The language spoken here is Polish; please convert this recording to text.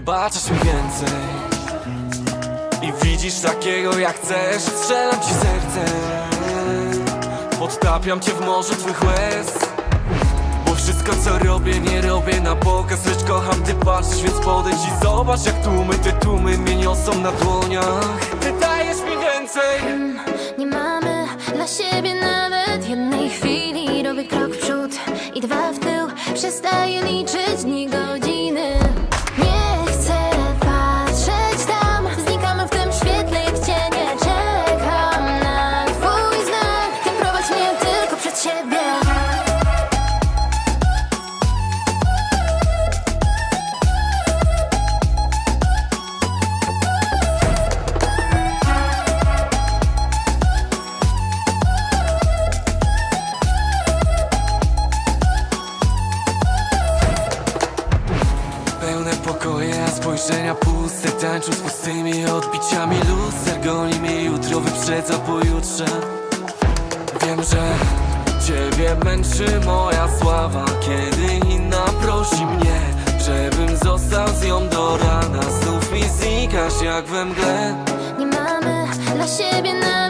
wybaczasz mi więcej. I widzisz takiego jak chcesz. Strzelam ci serce. Podtapiam cię w morzu twych łez. Bo wszystko co robię, nie robię na pokaz. Lecz kocham, ty patrzysz, więc podejdź i zobacz Jak tłumy, te tłumy mnie niosą na dłoniach. Ty dajesz mi więcej. Nie mamy dla siebie nawet jednej chwili. Robię krok w przód i dwa w tył. Przestaję liczyć Pełne pokoje, a spojrzenia puste Tańczą z pustymi odbiciami. Luster Goni mnie jutro, wyprzedza pojutrze. Wiem, że Ciebie męczy moja sława. Kiedy inna prosi mnie Żebym został z nią do rana. Znów mi znikasz jak we mgle. Nie mamy dla siebie nawet